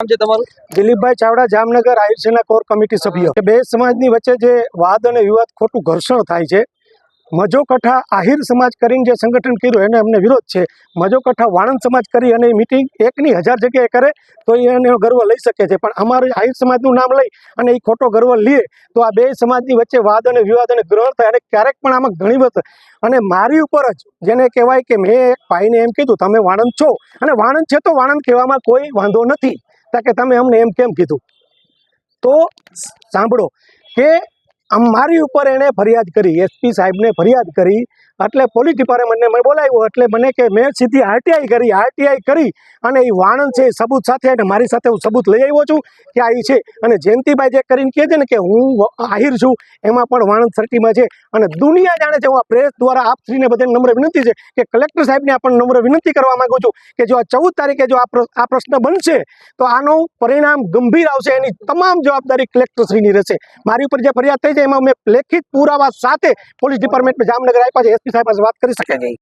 દિલીપભાઈ ચાવડા, જામનગર સેના core committee સભ્ય. બે સમાજની વચ્ચે જે વાદ અને વિવાદ ખોટું ઘર્ષણ થાય છે મજો કઠા આહિર સમાજ કરીને જે સંગઠન કર્યું, એને અમને વિરોધ છે. મજો કઠા વાણંદ સમાજ કરી અને મિટિંગ એકની હજાર જગ્યાએ કરે, તો એ એનો ગર્વ લઈ શકે છે. પણ અમારે આહિર સમાજનું નામ લઈ અને એ ખોટો ગર્વ લે, તો આ બે સમાજની વચ્ચે વાદ અને વિવાદ અને ગ્રહણ થાય અને ક્યારેક પણ આમાં ઘણી વખત અને મારી ઉપર જ જેને કહેવાય કે મેં એક ભાઈને એમ કીધું, તમે વાણંદ છો. અને વાણંદ છે તો વાણંદ કહેવામાં કોઈ વાંધો નથી. તા કે તમે અમને એમ કેમ કીધું? તો સાંભળો કે મારી ઉપર એણે ફરિયાદ કરી એસપી સાહેબને ફરિયાદ કરી એટલે પોલીસ ડિપાર્ટમેન્ટને મને બોલાવ્યો. એટલે મને કે મેં સીધી આરટીઆઈ કરી આરટીઆઈ કરી અને એ વાણંદ છે એ સબૂત સાથે અને મારી સાથે હું સબૂત લઈ આવ્યો છું કે આ છે. અને જયંતિભાઈ જે કરીને કહે છે ને કે હું આહિર છું, એમાં પણ વાણંદ સર્ટીમાં છે. અને દુનિયા જાણે છે, હું આ પ્રેસ દ્વારા આપ શ્રીને બધાને નમ્ર વિનંતી છે કે કલેક્ટર સાહેબને આપણને નમ્ર વિનંતી કરવા માંગુ છું કે જો આ ચૌદ તારીખે જો આ પ્રશ્ન બનશે, તો આનું પરિણામ ગંભીર આવશે. એની તમામ જવાબદારી કલેક્ટરશ્રીની રહેશે. મારી ઉપર જે ફરિયાદ થઈ છે, એમાં મેં લેખિત પુરાવા સાથે પોલીસ ડિપાર્ટમેન્ટ જામનગર આપ્યા છે. સાહેબ વાત કરી શકે છે